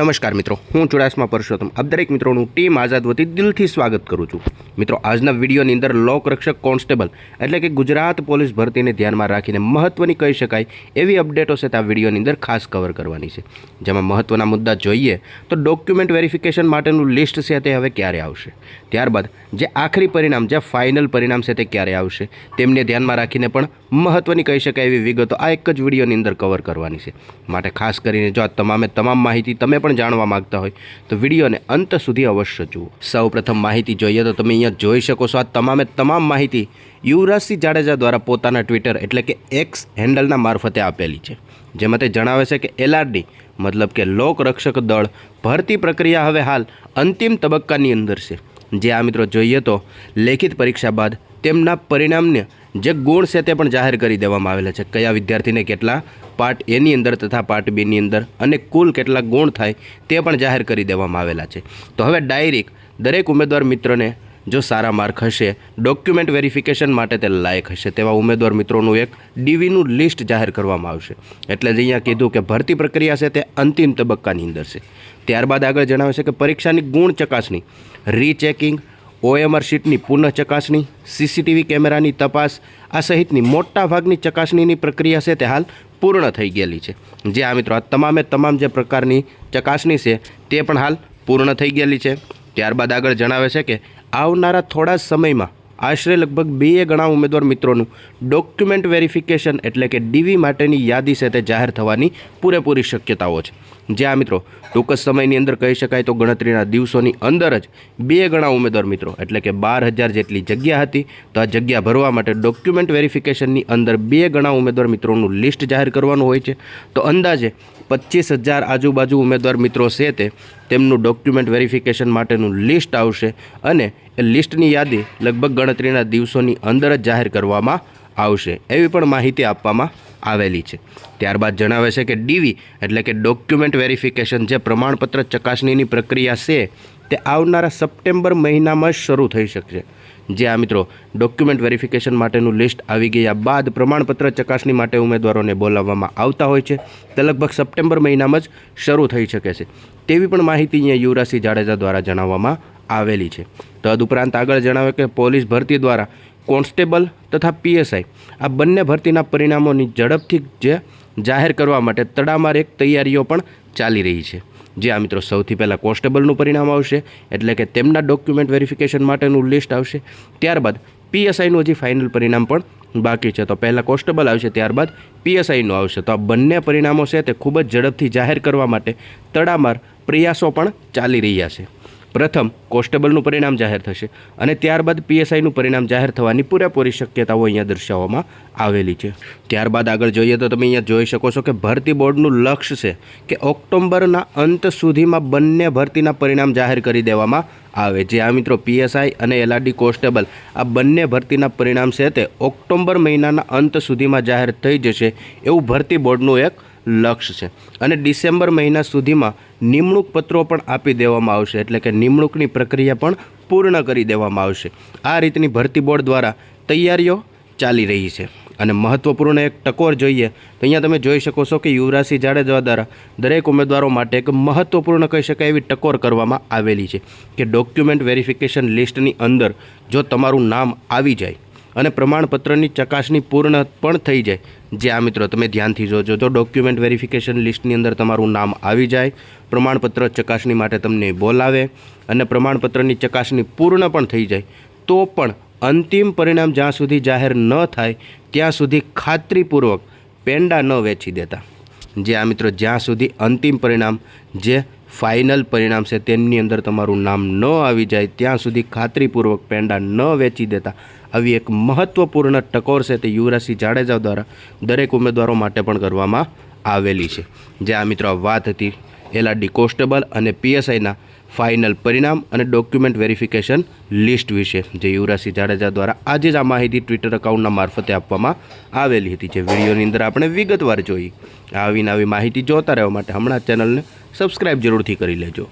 નમસ્કાર મિત્રો, હું ચુડાસમા પરસોત્તમ. આપ દરેક મિત્રોનું ટીમ આઝાદ વતી દિલથી સ્વાગત કરું છું. મિત્રો, આજના વિડીયોની અંદર લોકરક્ષક કોન્સ્ટેબલ એટલે કે ગુજરાત પોલીસ ભરતીને ધ્યાનમાં રાખીને મહત્ત્વની કહી શકાય એવી અપડેટો છે આ વિડીયોની અંદર ખાસ કવર કરવાની છે. જેમાં મહત્ત્વના મુદ્દા જોઈએ તો ડોક્યુમેન્ટ વેરિફિકેશન માટેનું લિસ્ટ છે તે હવે ક્યારે આવશે? ત્યારબાદ, જે આખરી પરિણામ, જે ફાઇનલ પરિણામ છે તે ક્યારે આવશે? તેમને ધ્યાનમાં રાખીને પણ મહત્ત્વની કહી શકાય એવી વિગતો આ એક જ વિડીયોની અંદર કવર કરવાની છે. માટે ખાસ કરીને જો આ તમામે તમામ માહિતી તમે પણ જાણવા માંગતા હોય. તો વિડીયોને અંત સુધી અવશ્ય જુઓ. સૌ પ્રથમ માહિતી જોઈએ તો તમે અહીંયા જોઈ શકો છો આ તમામે તમામ માહિતી યુવરાજસિંહ જાડેજા દ્વારા પોતાના ટ્વિટર એટલે કે એક્સ હેન્ડલના મારફતે આપેલી છે. જેમાં તે જણાવે છે કે એલઆરડી મતલબ કે લોકરક્ષક દળ ભરતી પ્રક્રિયા હવે હાલ અંતિમ તબક્કાની અંદર છે. જે આ મિત્રો જોઈએ તો લેખિત પરીક્ષા બાદ તેમના પરિણામને જે ગુણ છે તે પણ જાહેર કરી દેવામાં આવેલા છે. કયા વિદ્યાર્થીને કેટલા પાર્ટ એની અંદર તથા પાર્ટ બીની અંદર અને કુલ કેટલા ગુણ થાય તે પણ જાહેર કરી દેવામાં આવેલા છે. તો હવે ડાયરેક્ટ દરેક ઉમેદવાર મિત્રોને જો સારા માર્ક હશે, ડોક્યુમેન્ટ વેરિફિકેશન માટે તે લાયક હશે તેવા ઉમેદવાર મિત્રોનું એક ડીવીનું લિસ્ટ જાહેર કરવામાં આવશે. એટલે જ અહીંયા કીધું કે ભરતી પ્રક્રિયા છે તે અંતિમ તબક્કાની અંદર છે. ત્યારબાદ આગળ જણાવે છે કે પરીક્ષાની ગુણ ચકાસણી, રીચેકિંગ ઓએમઆર શીટની પુનઃ ચકાસણી, સીસીટીવી કેમેરાની તપાસ, આ સહિતની મોટા ભાગની ચકાસણીની પ્રક્રિયા છે તે હાલ પૂર્ણ થઈ ગયેલી છે. જે આ મિત્રો આ તમામે તમામ જે પ્રકારની ચકાસણી છે તે પણ હાલ પૂર્ણ થઈ ગયેલી છે. ત્યારબાદ આગળ જણાવે છે કે આવનારા થોડા સમયમાં આશરે લગભગ બે ગણા ઉમેદવાર મિત્રોનું ડોક્યુમેન્ટ વેરિફિકેશન એટલે કે ડીવી માટેની યાદી તે જાહેર થવાની પૂરેપૂરી શક્યતાઓ છે. જ્યાં મિત્રો, ટૂંક જ સમયની અંદર કહી શકાય તો ગણતરીના દિવસોની અંદર જ બે ગણા ઉમેદવાર મિત્રો, એટલે કે બાર હજાર જેટલી જગ્યા હતી, તો આ જગ્યા ભરવા માટે ડોક્યુમેન્ટ વેરિફિકેશનની અંદર બે ગણા ઉમેદવાર મિત્રોનું લિસ્ટ જાહેર કરવાનું હોય છે. તો અંદાજે પચીસ હજાર આજુબાજુ ઉમેદવાર મિત્રો છે તેમનું ડોક્યુમેન્ટ વેરિફિકેશન માટેનું લિસ્ટ આવશે અને લિસ્ટની યાદી લગભગ ગણતરીના દિવસોની અંદર જ જાહેર કરવામાં આવશે, એવી પણ માહિતી આપવામાં આવેલી છે. ત્યારબાદ જણાવે છે કે ડીવી, એટલે કે ડોક્યુમેન્ટ વેરિફિકેશન જે પ્રમાણપત્ર ચકાસણીની પ્રક્રિયા છે, તે આવનારા સપ્ટેમ્બર મહિનામાં જ શરૂ થઈ શકશે. જે આ મિત્રો, ડોક્યુમેન્ટ વેરિફિકેશન માટેનું લિસ્ટ આવી ગયા બાદ પ્રમાણપત્ર ચકાસણી માટે ઉમેદવારોને બોલાવવામાં આવતા હોય છે, તે લગભગ સપ્ટેમ્બર મહિનામાં જ શરૂ થઈ શકે છે. તેવી પણ માહિતી અહીંયા યુવરાજસિંહ જાડેજા દ્વારા જણાવવામાં આવેલી છે. તદુપરાંત આગળ જણાવે કે પોલીસ ભરતી દ્વારા કોન્સ્ટેબલ તથા પીએસઆઈ આ બંને ભરતીના પરિણામોની ઝડપથી જે જાહેર કરવા માટે તડામાર એક તૈયારીઓ પણ ચાલી રહી છે. જે આ મિત્રો સૌથી પહેલાં કોન્સ્ટેબલનું પરિણામ આવશે, એટલે કે તેમના ડોક્યુમેન્ટ વેરિફિકેશન માટેનું લિસ્ટ આવશે. ત્યારબાદ પીએસઆઈનું હજી ફાઇનલ પરિણામ પણ બાકી છે. તો પહેલાં કોન્સ્ટેબલ આવશે, ત્યારબાદ પીએસઆઈનું આવશે. તો આ બંને પરિણામો છે તે ખૂબ જ ઝડપથી જાહેર કરવા માટે તડામાર પ્રયાસો પણ ચાલી રહ્યા છે. પ્રથમ કોન્સ્ટેબલનું પરિણામ જાહેર થશે અને ત્યારબાદ પીએસઆઈનું પરિણામ જાહેર થવાની પૂરેપૂરી શક્યતાઓ અહીંયા દર્શાવવામાં આવેલી છે. ત્યારબાદ આગળ જોઈએ તો તમે અહીંયા જોઈ શકો છો કે ભરતી બોર્ડનું લક્ષ્ય છે કે ઓક્ટોબરના અંત સુધીમાં બંને ભરતીના પરિણામ જાહેર કરી દેવામાં આવે. જે આ મિત્રો પીએસઆઈ અને એલઆરડી કોન્સ્ટેબલ આ બંને ભરતીના પરિણામ છે તે ઓક્ટોબર મહિનાના અંત સુધીમાં જાહેર થઈ જશે એવું ભરતી બોર્ડનું એક લક્ષ્ય છે. અને ડિસેમ્બર મહિના સુધીમાં નિમણૂક પત્રો પણ આપી દેવામાં આવશે. એટલે કે નિમણૂકની પ્રક્રિયા પણ પૂર્ણ કરી દેવામાં આવશે. આ રીતની ભરતી બોર્ડ દ્વારા તૈયારીઓ ચાલી રહી છે. અને મહત્ત્વપૂર્ણ એક ટકોર જોઈએ તો અહીંયા તમે જોઈ શકો છો કે યુવરાજસિંહ જાડેજા દ્વારા દરેક ઉમેદવારો માટે એક મહત્ત્વપૂર્ણ કહી શકાય એવી ટકોર કરવામાં આવેલી છે કે ડોક્યુમેન્ટ વેરિફિકેશન લિસ્ટની અંદર જો તમારું નામ આવી જાય અને પ્રમાણપત્રની ચકાસણી પૂર્ણ પણ થઈ જાય. જે આ મિત્રો, તમે ધ્યાનથી જોજો. જો ડોક્યુમેન્ટ વેરિફિકેશન લિસ્ટની અંદર તમારું નામ આવી જાય, પ્રમાણપત્ર ચકાસણી માટે તમને બોલાવે અને પ્રમાણપત્રની ચકાસણી પૂર્ણ પણ થઈ જાય, તો પણ અંતિમ પરિણામ જ્યાં સુધી જાહેર ન થાય, ત્યાં સુધી ખાતરીપૂર્વક પેંડા ન વેચી દેતા. જે આ મિત્રો, જ્યાં સુધી અંતિમ પરિણામ જે ફાઇનલ પરિણામ છે. તેમની અંદર તમારું નામ ન આવી જાય, ત્યાં સુધી ખાતરીપૂર્વક પેંડા ન વેચી દેતા. આવી એક મહત્ત્વપૂર્ણ ટકોર છે તે યુવરાજસિંહ જાડેજા દ્વારા દરેક ઉમેદવારો માટે પણ કરવામાં આવેલી છે. જે આ મિત્રો વાત હતી એલઆરડી કોન્સ્ટેબલ અને પીએસઆઈના ફાઇનલ પરિણામ અને ડોક્યુમેન્ટ વેરિફિકેશન લિસ્ટ વિશે, જે યુવરાજસિંહ જાડેજા દ્વારા આજે જ આ માહિતી ટ્વિટર એકાઉન્ટના મારફતે આપવામાં આવેલી હતી. જે વિડીયોની અંદર આપણે વિગતવાર જોઈ. આવી નવી માહિતી જોતા રહેવા માટે હમણાં ચેનલને સબસ્ક્રાઈબ જરૂરથી કરી લેજો.